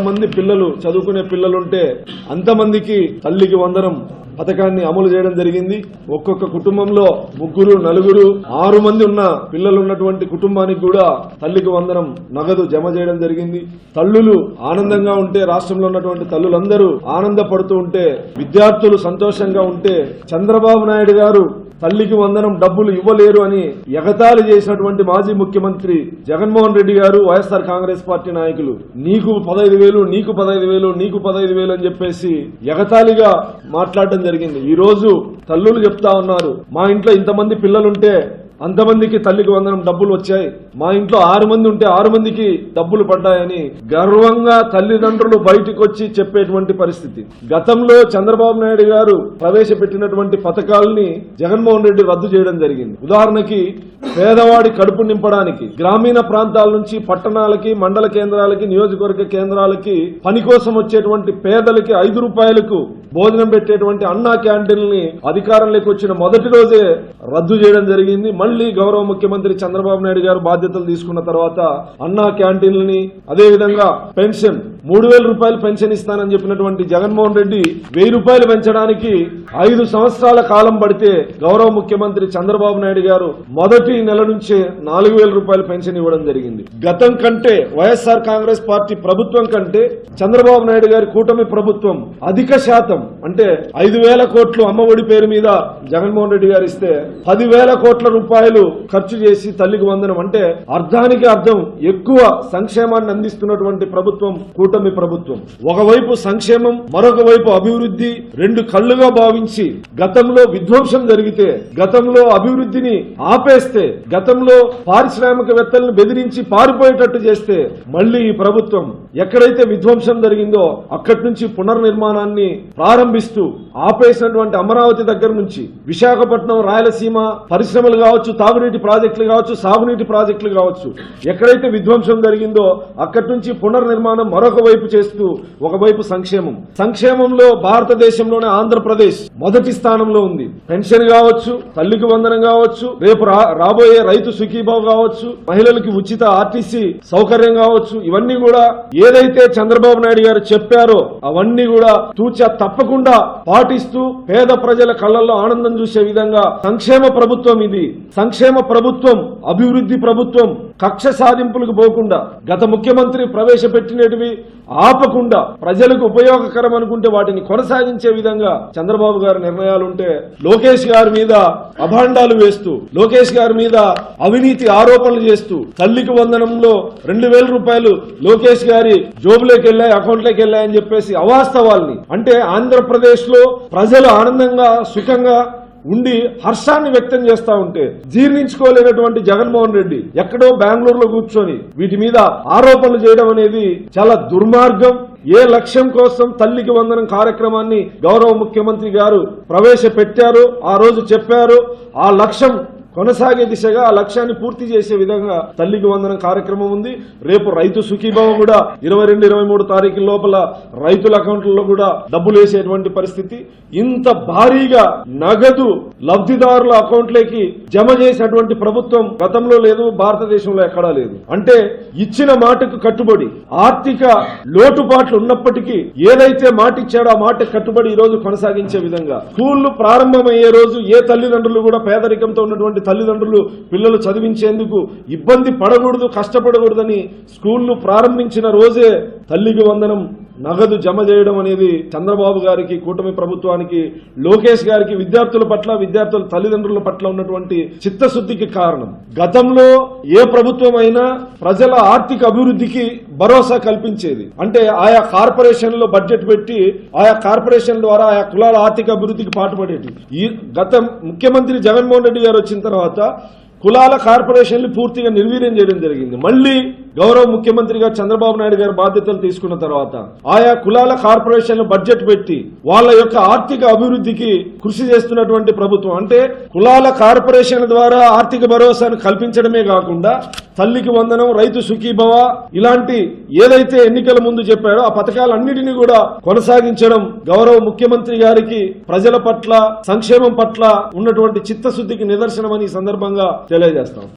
మంది పిల్లలు చదువుకునే పిల్లలుంటే అంతమందికి తల్లికి వందనం పథకాన్ని అమలు చేయడం జరిగింది. ఒక్కొక్క కుటుంబంలో ముగ్గురు నలుగురు ఆరు మంది ఉన్న పిల్లలు ఉన్నటువంటి కుటుంబానికి కూడా తల్లికి వందనం నగదు జమ చేయడం జరిగింది. తల్లులు ఆనందంగా ఉంటే రాష్ట్రంలో ఉన్నటువంటి తల్లులందరూ ఆనందపడుతూ ఉంటే విద్యార్థులు సంతోషంగా ఉంటే చంద్రబాబు నాయుడు గారు తల్లికి వందనం డబ్బులు ఇవ్వలేరు అని ఎగతాళి చేసినటువంటి మాజీ ముఖ్యమంత్రి జగన్మోహన్ రెడ్డి గారు వైఎస్ఆర్ కాంగ్రెస్ పార్టీ నాయకులు నీకు పదహైదు వేలు నీకు పదహైదు వేలు నీకు పదహైదు వేలు అని చెప్పేసి ఎగతాళిగా మాట్లాడడం జరిగింది. ఈ రోజు తల్లులు చెప్తా ఉన్నారు మా ఇంట్లో ఇంతమంది పిల్లలుంటే అంతమందికి తల్లికి వందనం డబ్బులు వచ్చాయి. మా ఇంట్లో ఆరు మంది ఉంటే ఆరు మందికి డబ్బులు పడ్డాయని గర్వంగా తల్లిదండ్రులు బయటకు వచ్చి చెప్పేటువంటి పరిస్థితి. గతంలో చంద్రబాబు నాయుడు గారు ప్రవేశపెట్టినటువంటి పథకాలని జగన్మోహన్ రెడ్డి రద్దు చేయడం జరిగింది. ఉదాహరణకి పేదవాడి కడుపు నింపడానికి గ్రామీణ ప్రాంతాల నుంచి పట్టణాలకి మండల కేంద్రాలకి నియోజకవర్గ కేంద్రాలకి పని కోసం వచ్చేటువంటి పేదలకి ఐదు రూపాయలకు భోజనం పెట్టేటువంటి అన్నా క్యాంటీన్లని అధికారంలోకి వచ్చిన మొదటి రోజే రద్దు చేయడం జరిగింది. మళ్ళీ గౌరవ ముఖ్యమంత్రి చంద్రబాబు నాయుడు గారు బాధ్యతలు తీసుకున్న తర్వాత అన్నా క్యాంటీన్లని అదేవిధంగా పెన్షన్ మూడు వేల రూపాయలు పెన్షన్ ఇస్తానని చెప్పినటువంటి జగన్మోహన్ రెడ్డి వెయ్యి రూపాయలు పెంచడానికి ఐదు సంవత్సరాల కాలం పడితే గౌరవ ముఖ్యమంత్రి చంద్రబాబు నాయుడు గారు మొదటి నెల నుంచే నాలుగు వేల రూపాయలు పెన్షన్ ఇవ్వడం జరిగింది. గతం కంటే వైఎస్ఆర్ కాంగ్రెస్ పార్టీ ప్రభుత్వం కంటే చంద్రబాబు నాయుడు గారి కూటమి ప్రభుత్వం అధిక శాతం అంటే ఐదు వేల కోట్లు అమ్మఒడి పేరు మీద జగన్మోహన్ రెడ్డి గారు ఇస్తే పదివేల కోట్ల రూపాయలు ఖర్చు చేసి తల్లికి వందనం అంటే అర్థానికి అర్థం ఎక్కువ సంక్షేమాన్ని అందిస్తున్నటువంటి ప్రభుత్వం కూటమి ప్రభుత్వం. ఒకవైపు సంక్షేమం మరొక వైపు అభివృద్ధి రెండు కళ్ళుగా భావించి గతంలో విధ్వంసం జరిగితే గతంలో అభివృద్ధిని ఆపేస్తే గతంలో పారిశ్రామికవేత్తలను బెదిరించి పారిపోయేటట్టు చేస్తే మళ్ళీ ఈ ప్రభుత్వం ఎక్కడైతే విధ్వంసం జరిగిందో అక్కడి నుంచి పునర్నిర్మాణాన్ని ప్రారంభిస్తూ ఆపేసినటువంటి అమరావతి దగ్గర నుంచి విశాఖపట్నం రాయలసీమ పరిశ్రమలు కావచ్చు తాగునీటి ప్రాజెక్టులు కావచ్చు సాగునీటి ప్రాజెక్టులు కావచ్చు ఎక్కడైతే విధ్వంసం జరిగిందో అక్కడి నుంచి పునర్నిర్మాణం మరొక వైపు చేస్తూ ఒకవైపు సంక్షేమం. సంక్షేమంలో భారతదేశంలోనే ఆంధ్రప్రదేశ్ మొదటి స్థానంలో ఉంది. పెన్షన్ కావచ్చు తల్లికి వందనం కావచ్చు రేపు రా- రాబోయే రైతు సుఖీభావ్ కావచ్చు మహిళలకి ఉచిత ఆర్టీసీ సౌకర్యం కావచ్చు ఇవన్నీ కూడా ఏదైతే చంద్రబాబు నాయుడు గారు చెప్పారో అవన్నీ కూడా తూచా తప్పకుండా పాటిస్తూ పేద ప్రజల కళ్ళల్లో ఆనందం చూసే విధంగా సంక్షేమ ప్రభుత్వం ఇది. సంక్షేమ ప్రభుత్వం అభివృద్ధి ప్రభుత్వం కక్ష సాధింపులకు పోకుండా గత ముఖ్యమంత్రి ప్రవేశపెట్టినటివి ఆపకుండా ప్రజలకు ఉపయోగకరం అనుకుంటే వాటిని కొనసాగించే విధంగా చంద్రబాబు గారి నిర్ణయాలుంటే లోకేష్ గారి మీద అభాండాలు వేస్తూ లోకేష్ గారి మీద అవినీతి ఆరోపణలు చేస్తూ తల్లికి వందనంలో రెండు వేల రూపాయలు లోకేష్ గారి జోబులోకి వెళ్ళాయి అకౌంట్లోకి వెళ్ళాయని చెప్పేసి అవాస్తవాల్ని. అంటే ఆంధ్రప్రదేశ్లో ప్రజలు ఆనందంగా సుఖంగా ఉండి హర్షాన్ని వ్యక్తం చేస్తా ఉంటే జీర్ణించుకోలేనటువంటి జగన్మోహన్ రెడ్డి ఎక్కడో బెంగళూరులో కూర్చొని వీటి మీద ఆరోపణలు చేయడం అనేది చాలా దుర్మార్గం. ఏ లక్ష్యం కోసం తల్లికి వందనం కార్యక్రమాన్ని గౌరవ ముఖ్యమంత్రి గారు ప్రవేశపెట్టారు ఆ రోజు చెప్పారు ఆ లక్ష్యం కొనసాగే దిశగా ఆ లక్ష్యాన్ని పూర్తి చేసే విధంగా తల్లికి వందనం కార్యక్రమం ఉంది. రేపు రైతు సుఖీభావం కూడా ఇరవై రెండు ఇరవై మూడు తారీఖు లోపల రైతుల అకౌంట్లలో కూడా డబ్బులు వేసేటువంటి పరిస్థితి. ఇంత భారీగా నగదు లబ్ధిదారుల అకౌంట్లోకి జమ చేసినటువంటి ప్రభుత్వం గతంలో లేదు భారతదేశంలో ఎక్కడా లేదు. అంటే ఇచ్చిన మాటకు కట్టుబడి ఆర్థిక లోటుపాట్లు ఉన్నప్పటికీ ఏదైతే మాట ఇచ్చాడో ఆ మాట కట్టుబడి ఈ రోజు కొనసాగించే విధంగా. స్కూళ్ళు ప్రారంభమయ్యే రోజు ఏ తల్లిదండ్రులు కూడా పేదరికంతో ఉన్నటువంటి తల్లిదండ్రులు పిల్లలు చదివించేందుకు ఇబ్బంది పడకూడదు కష్టపడకూడదని స్కూళ్ళు ప్రారంభించిన రోజే తల్లికి వందనం నగదు జమ చేయడం అనేది చంద్రబాబు గారికి కూటమి ప్రభుత్వానికి లోకేష్ గారికి విద్యార్థుల పట్ల విద్యార్థుల తల్లిదండ్రుల పట్ల ఉన్నటువంటి చిత్తశుద్ధికి కారణం. గతంలో ఏ ప్రభుత్వం అయినా ప్రజల ఆర్థిక అభివృద్ధికి భరోసా కల్పించేది. అంటే ఆయా కార్పొరేషన్లో బడ్జెట్ పెట్టి ఆయా కార్పొరేషన్ ద్వారా ఆయా కులాల ఆర్థిక అభివృద్ధికి పాటుపడేది ఈ గత ముఖ్యమంత్రి జగన్మోహన్ రెడ్డి గారు వచ్చిన తర్వాత కులాల కార్పొరేషన్లు పూర్తిగా నిర్వీర్యం చేయడం జరిగింది. మళ్ళీ గౌరవ ముఖ్యమంత్రిగా చంద్రబాబు నాయుడు గారు బాధ్యతలు తీసుకున్న తర్వాత ఆయా కులాల కార్పొరేషన్లు బడ్జెట్ పెట్టి వాళ్ళ యొక్క ఆర్థిక అభివృద్ధికి కృషి చేస్తున్నటువంటి ప్రభుత్వం. అంటే కులాల కార్పొరేషన్ ద్వారా ఆర్థిక భరోసాను కల్పించడమే కాకుండా తల్లికి వందనం రైతు సుఖీభవ ఇలాంటి ఏదైతే ఎన్నికల ముందు చెప్పాడో ఆ పథకాలన్నిటినీ కూడా కొనసాగించడం గౌరవ ముఖ్యమంత్రి గారికి ప్రజల పట్ల సంక్షేమం పట్ల ఉన్నటువంటి చిత్తశుద్ధికి నిదర్శనమని ఈ సందర్భంగా తెలియజేస్తాం.